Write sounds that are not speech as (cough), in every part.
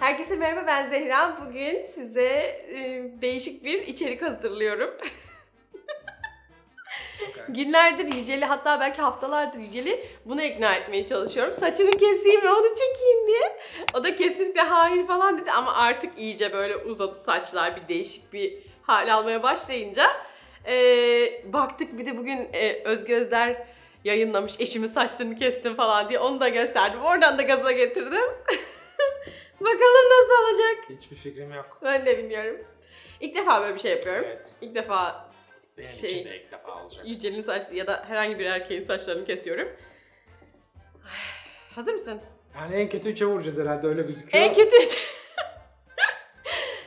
Herkese merhaba ben Zehra. Bugün size e, değişik bir içerik hazırlıyorum. Günlerdir Yücel'i hatta belki haftalardır Yücel'i bunu ikna etmeye çalışıyorum. Saçını keseyim ve onu çekeyim diye. O da kesinlikle hayır falan dedi ama artık iyice böyle uzadı saçlar bir değişik bir hal almaya başlayınca e, baktık bir de bugün e, Özge Özler yayınlamış eşimin saçlarını kestim falan diye onu da gösterdim. Oradan da gaza getirdim. (laughs) Bakalım nasıl olacak. Hiçbir fikrim yok. Ben de bilmiyorum. İlk defa böyle bir şey yapıyorum. Evet. İlk defa Benim Şey- için de ilk defa olacak. Yücel'in saç ya da herhangi bir erkeğin saçlarını kesiyorum. (sighs) Hazır mısın? Yani en kötü üçe vuracağız herhalde öyle gözüküyor. En kötü. (laughs)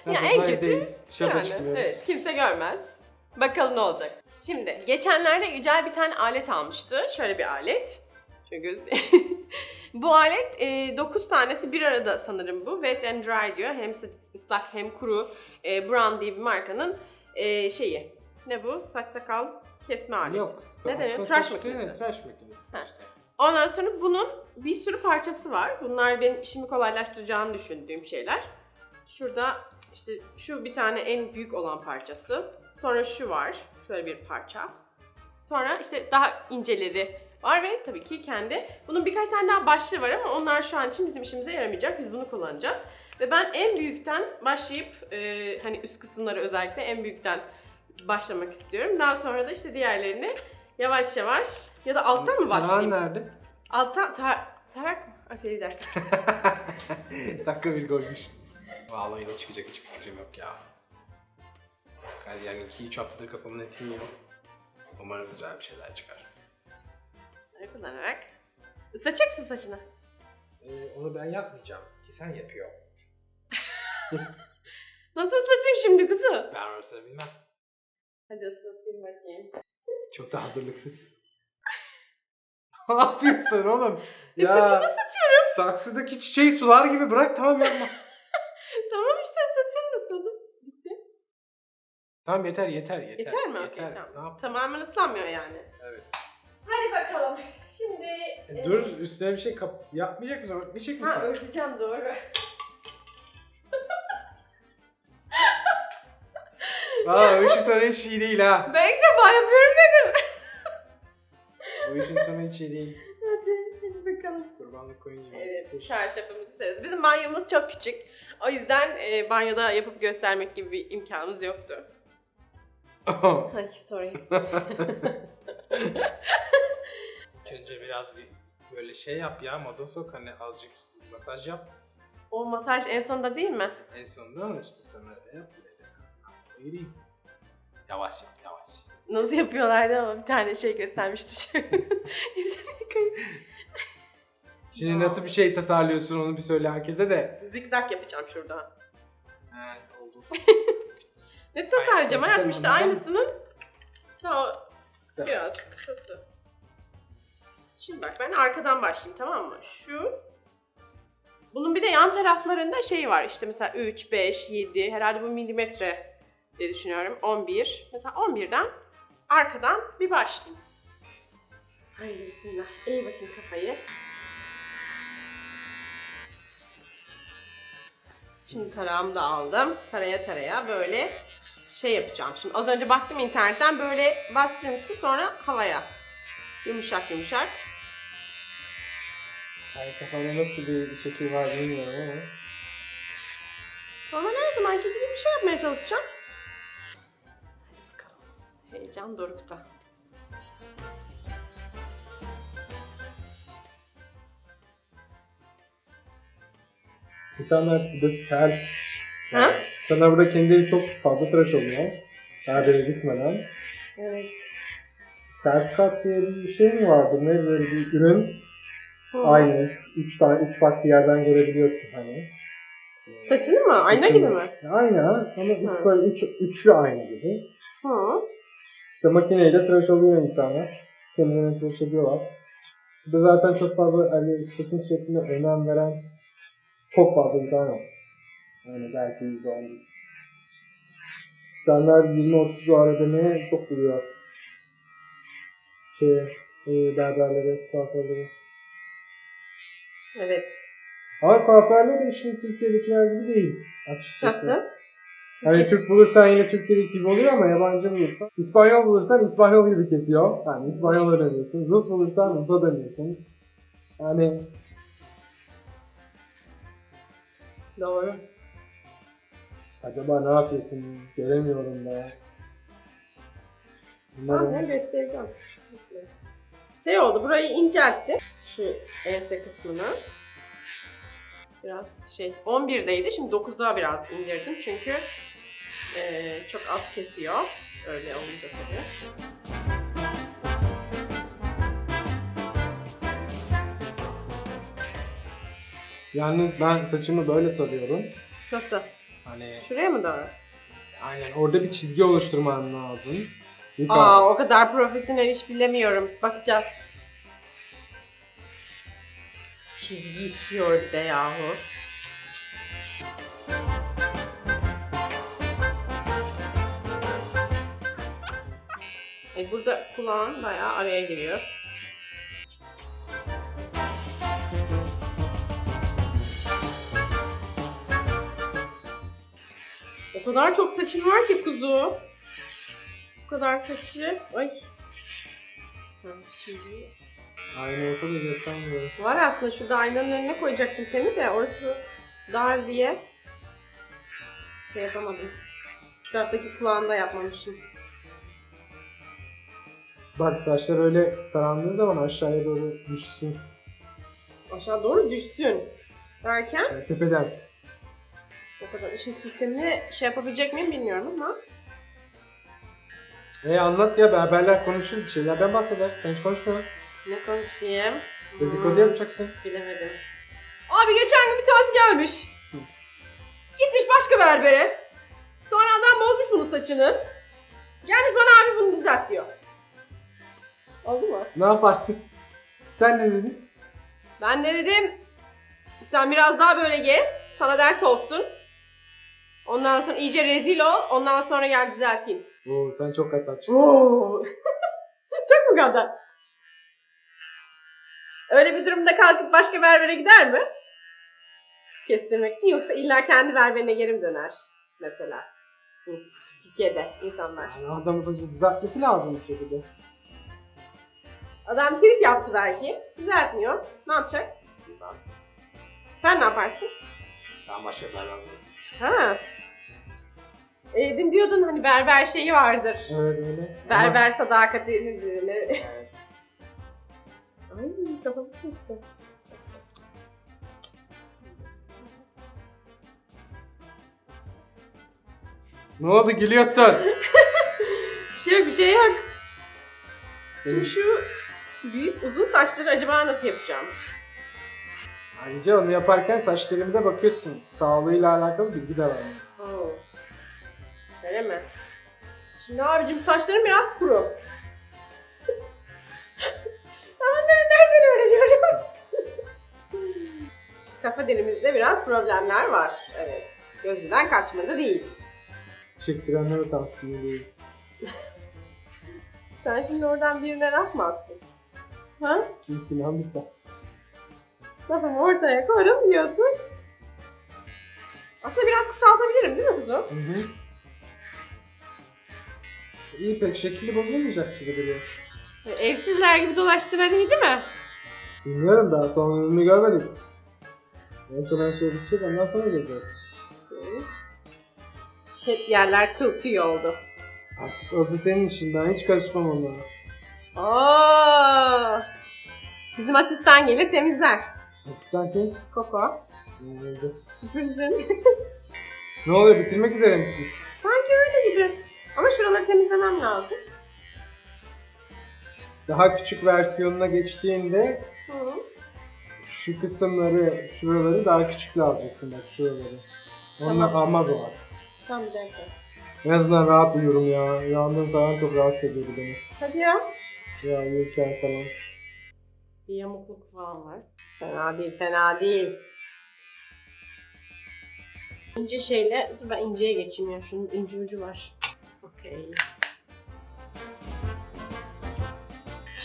Nasıl Ya en kötü- Dışarıda yani, çıkmıyoruz. evet, kimse görmez. Bakalım ne olacak. Şimdi geçenlerde Yücel bir tane alet almıştı. Şöyle bir alet. Şöyle göz... (laughs) bu alet 9 tanesi bir arada sanırım bu. Wet and Dry diyor. Hem ıslak hem kuru. E, Brown diye bir markanın e, şeyi. Ne bu? Saç sakal kesme aleti. Yok. Ne deniyor? Tıraş makinesi. Tıraş makinesi Ha. işte. Ondan sonra bunun bir sürü parçası var. Bunlar benim işimi kolaylaştıracağını düşündüğüm şeyler. Şurada işte şu bir tane en büyük olan parçası. Sonra şu var. Şöyle bir parça. Sonra işte daha inceleri var ve tabii ki kendi. Bunun birkaç tane daha başlığı var ama onlar şu an için bizim işimize yaramayacak. Biz bunu kullanacağız. Ve ben en büyükten başlayıp e, hani üst kısımları özellikle en büyükten başlamak istiyorum. Daha sonra da işte diğerlerini yavaş yavaş ya da alttan mı başlayayım? Tarağın nerede? Alttan tar tarak mı? Okey bir dakika. (laughs) Dakika bir golmüş. Vallahi ne çıkacak hiçbir fikrim yok ya. Yani, yani 2-3 haftadır kafamın etini yiyor. Umarım güzel bir şeyler çıkar. Bunları kullanarak. Islatacak mısın saçını? Ee, onu ben yapmayacağım. Ki sen yapıyor. (laughs) Nasıl ıslatayım şimdi kuzu? Ben orasını bilmem. Hadi ıslatayım bakayım. Çok da hazırlıksız. (laughs) ne yapıyorsun oğlum? E, saçını ıslatıyorum. Saksıdaki çiçeği sular gibi bırak tamam yapma. (laughs) Tamam işte ıslatıyorum ısladım. Tamam yeter yeter yeter. Yeter mi? Okey Yeter. tamam. Ne yap- Tamamen ıslanmıyor yani. Evet. Hadi bakalım. Şimdi... E, dur üstüne bir şey kap yapmayacak mısın? Örtmeyecek misin? Ha örteceğim doğru. (laughs) Aa bu işin sana hiç iyi değil ha. Ben ilk defa yapıyorum dedim. (laughs) Bu işin sana hiç iyi değil. Hadi, hadi bakalım. Kurbanlık koyun gibi. Evet, çarşafımızı sereriz. Bizim banyomuz çok küçük. O yüzden e, banyoda yapıp göstermek gibi bir imkanımız yoktu. (laughs) Ay sorry. (laughs) Önce biraz böyle şey yap ya moda sok hani azıcık masaj yap. o masaj en sonunda değil mi? En sonunda ama işte sana öyle yap. Gireyim. Yavaş yap yavaş. Nasıl yapıyorlardı ama bir tane şey göstermişti (laughs) koyayım. Şimdi nasıl bir şey tasarlıyorsun onu bir söyle herkese de. Zigzag yapacağım şurada. He oldu. Ne tasarlayacağım hayatım işte aynısının. Güzel. biraz kısası. Şimdi bak ben arkadan başlayayım tamam mı? Şu bunun bir de yan taraflarında şey var işte mesela 3, 5, 7 herhalde bu milimetre diye düşünüyorum 11. Mesela 11'den arkadan bir başlayayım. Haydi bismillah. İyi bakayım kafayı. Şimdi tarağımı da aldım. Taraya taraya böyle şey yapacağım. Şimdi az önce baktım internetten böyle bastırmıştı sonra havaya. Yumuşak yumuşak. Yani kafamda nasıl bir şekil var bilmiyorum ama. Normal her zamanki gibi bir şey yapmaya çalışacağım. Bakalım. Heyecan dorukta. İnsanlar burada sel. İnsanlar burada kendileri çok fazla tıraş oluyor. Berbere gitmeden. Evet. Sertifikat diye bir şey mi vardı? Ne böyle bir ürün? Hı. Aynı. Üç, üç tane, üç farklı yerden görebiliyorsun hani. Saçını mı? Ayna gibi mi? Aynı ama üç, Hı. böyle üç, üçlü ayna gibi. Hı. İşte makineyle tıraş oluyor insanlar. Kendilerine tıraş ediyorlar. Burada zaten çok fazla hani saçın şekline önem veren çok fazla insan var. Yani belki yüzde on. İnsanlar 20-30 dolar ödemeye çok buluyor. Şey, e, berberlere, kuaförlere. Evet. Ama kuaförler de işin Türkiye'dekiler gibi değil açıkçası. Nasıl? Hani Türk bulursan yine Türkiye'deki gibi oluyor ama yabancı bulursan. İspanyol bulursan İspanyol gibi kesiyor. Yani İspanyol'a dönüyorsun. Rus bulursan Rus'a dönüyorsun. Yani Doğru. Acaba ne yapıyorsun? Göremiyorum da. Bunları... ben göstereceğim. Şey oldu burayı inceltti. Şu ense kısmını. Biraz şey 11'deydi şimdi 9'a biraz indirdim çünkü eee, çok az kesiyor. Öyle olunca tabii. Yalnız ben saçımı böyle tarıyorum. Nasıl? Hani Şuraya mı doğru? aynen orada bir çizgi oluşturman lazım. Yukarı. Aa o kadar profesyonel iş bilemiyorum. Bakacağız. Çizgi istiyor bir de yahu. E burada kulağın bayağı araya giriyor. O kadar çok saçın var ki kuzu. Bu kadar saçı. Ay. Ha, şimdi Aynı olsa da göstermiyorum. var aslında şurada aynanın önüne koyacaktım seni de orası dar diye şey yapamadım. Şu taraftaki kulağını da yapmamışım. Bak saçlar öyle tarandığı zaman aşağıya doğru düşsün. Aşağı doğru düşsün. Derken Yani tepeden. O kadar işin sistemini şey yapabilecek miyim bilmiyorum ama. E anlat ya berberler konuşur bir şeylerden bahseder. Sen hiç konuşma. Ne konuşayım? Dedikodu Hmm, yapacaksın. Bilemedim. Abi geçen gün bir tanesi gelmiş. Gitmiş başka berbere. Sonra adam bozmuş bunun saçını. Gelmiş bana abi bunu düzelt diyor. Oldu mu? Ne yaparsın? Sen ne dedin? Ben de dedim sen biraz daha böyle gez. Sana ders olsun. Ondan sonra iyice rezil ol. Ondan sonra gel düzelteyim. Oo sen çok kataçsın. Oo. (laughs) Çok mu kadar? Öyle bir durumda kalkıp başka berbere gider mi? Kestirmek için yoksa illa kendi berberine geri mi döner? Mesela. Türkiye'de insanlar. Yani adamın saçı düzeltmesi lazım bir şekilde. Adam trip yaptı belki. Düzeltmiyor. Ne yapacak? Sen ne yaparsın? Ben başka berber Ha. E, dün diyordun hani berber şeyi vardır. Evet öyle. Berber sadakatini böyle. (laughs) Ay kafam şişti. Ne oldu gülüyorsun? Bir (laughs) şey yok bir şey yok. Senin- Şimdi şu büyük uzun saçları acaba nasıl yapacağım? Ayrıca onu yaparken saçlarımıza bakıyorsun. Sağlığıyla alakalı bilgi de var. Oo. Öyle mi? Şimdi abicim saçlarım biraz kuru. (laughs) ben bunları nereden öğreniyorum? (laughs) Kafa dilimizde biraz problemler var. Evet. Gözünden kaçmadı değil. Çektirenlere tavsiye değil. (laughs) Sen şimdi oradan birine laf mı attın? Ha? Kimsin alırsa. Lafımı ortaya koydum diyorsun. Aslında biraz kısaltabilirim değil mi kuzum? Hı hı. İyi pek şekli bozulmayacak gibi duruyor. Evsizler gibi dolaştıran iyi değil mi? Bilmiyorum daha son ürünü görmedik. En son her şey bitecek ondan sonra göreceğiz. Hep yerler kıl tüy oldu. Artık o da senin işin ben hiç karışmam onlara. Oo. Bizim asistan gelir temizler. Asistan kim? Koko. Bilmiyorum. Süpürsün. (laughs) Ne oluyor bitirmek üzere misin? Sanki öyle gibi. Ama şuraları temizlemem lazım. Daha küçük versiyonuna geçtiğinde Hı. şu kısımları, şuraları daha küçükle alacaksın bak şuraları. Onlar Tamam. almaz o artık. Tamam bir dakika. En azından rahat uyurum ya. Yandığım falan çok rahatsız ediyordu beni. Hadi ya. Ya uyurken falan. Bir yamukluk falan var. Fena değil, fena değil. İnce şeyle, dur ben inceye geçeyim ya. Şunun ince ucu var. Okey.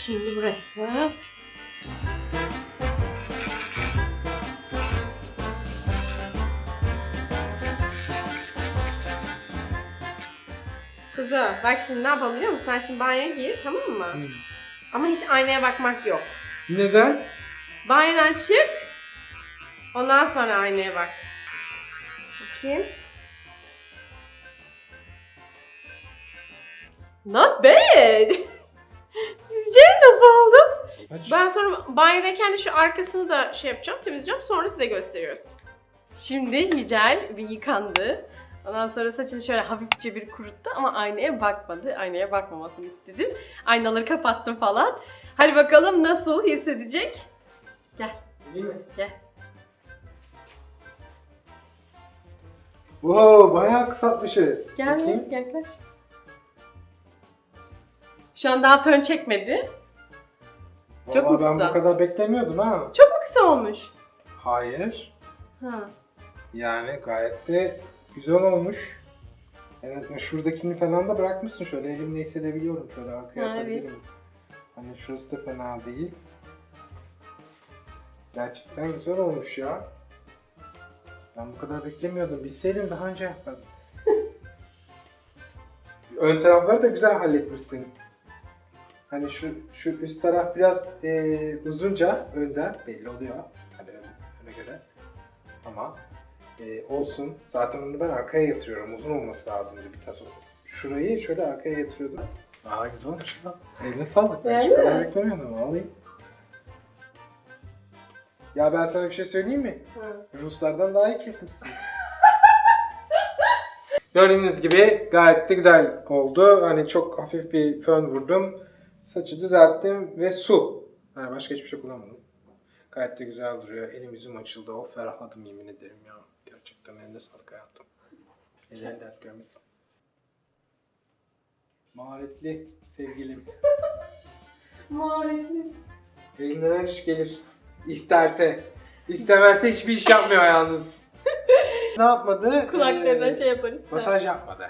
Şimdi burası. Kuzu bak şimdi ne yapalım biliyor musun? Sen şimdi banyoya gir tamam mı? Ama hiç aynaya bakmak yok. Neden? Banyodan çık. Ondan sonra aynaya bak. Bakayım. Not bad. (laughs) Sizce nasıl oldu? Ben sonra banyodayken de şu arkasını da şey yapacağım, temizleyeceğim. Sonra size gösteriyoruz. Şimdi Yücel bir yıkandı. Ondan sonra saçını şöyle hafifçe bir kuruttu ama aynaya bakmadı. Aynaya bakmamasını istedim. Aynaları kapattım falan. Hadi bakalım nasıl hissedecek? Değil mi? Gel. Wow, bayağı kısaltmışız. Gel Bakayım. yaklaş. Şu an daha fön çekmedi. Çok Vallahi mu ben kısa? bu kadar beklemiyordum ha. Çok mu kısa olmuş? Hayır. Ha. Yani gayet de güzel olmuş. Yani şuradakini falan da bırakmışsın şöyle elimle hissedebiliyorum şöyle arkaya Ha, atabilirim. Hani şurası da fena değil. Gerçekten güzel olmuş ya. Ben bu kadar beklemiyordum. Bilseydim daha önce yapardım. (laughs) Ön tarafları da güzel halletmişsin. Hani şu şu üst taraf biraz eee, uzunca önden belli oluyor. Hani ön, öne göre. Ama eee, olsun. Zaten onu ben arkaya yatırıyorum. Uzun olması lazımdı bir tas. Şurayı şöyle arkaya yatırıyordum. Aa güzel olmuş ya. Eline sağlık. Ben hiç bu kadar beklemiyordum. Vallahi. Ya ben sana bir şey söyleyeyim mi? Ruslardan daha iyi kesmişsin. (laughs) Gördüğünüz gibi gayet de güzel oldu. Hani çok hafif bir fön vurdum. Saçı düzelttim ve su. Yani başka hiçbir şey kullanmadım. Gayet de güzel duruyor. Elim yüzüm açıldı. O ferahladım yemin ederim ya. Gerçekten eline sağlık hayatım. Ellerin dert görmesin. Maharetli sevgilim. Maharetli. Elinden her iş gelir. İsterse. İstemezse hiçbir iş yapmıyor yalnız. ne yapmadı? Kulaklarına Ee, şey yaparız. Masaj yapmadı.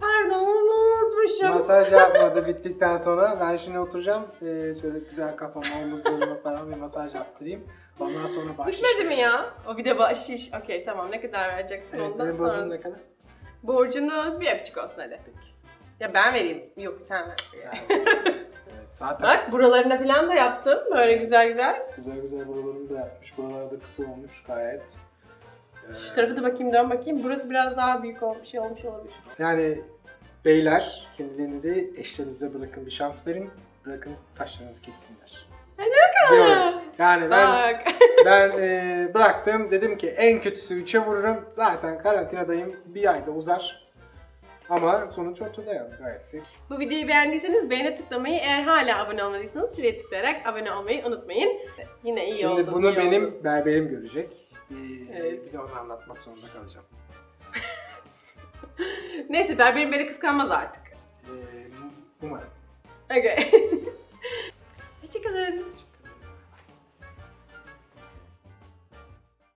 Pardon onu unutmuşum. Masaj yapmadı bittikten sonra ben şimdi oturacağım. Ee, şöyle güzel kafama, omuzlarıma falan bir masaj yaptırayım. Ondan sonra bahşiş. Bitmedi mi ya? O bir de bahşiş. Okey tamam ne kadar vereceksin Evet, ondan sonra. borcum ne kadar? Borcunuz bir öpücük olsun hadi. Ya ben vereyim. Yok sen ver. Yani, (laughs) evet, zaten Bak buralarına falan da yaptım. Böyle güzel güzel. güzel güzel buralarımı da yapmış. Buralarda kısa olmuş gayet. Şu Ee, tarafı da bakayım dön bakayım. Burası biraz daha büyük olmuş, şey olmuş olabilir. Yani beyler kendilerinizi eşlerinize bırakın bir şans verin. Bırakın saçlarınızı kessinler. Hadi Diyorum. Yani ben Bak. (laughs) ben e, bıraktım. Dedim ki en kötüsü 3'e vururum. Zaten karantinadayım. Bir ayda uzar. Ama sonuç ortada yani gayet de. Bu videoyu beğendiyseniz beğene tıklamayı, eğer hala abone olmadıysanız şuraya tıklayarak abone olmayı unutmayın. Yine iyi oldu. Şimdi bunu iyi benim oldu. berberim görecek. Ee, Evet. Bir de onu anlatmak zorunda kalacağım. (laughs) Neyse berberim beni kıskanmaz artık. Ee, umarım. Okay. (laughs) Hoşçakalın.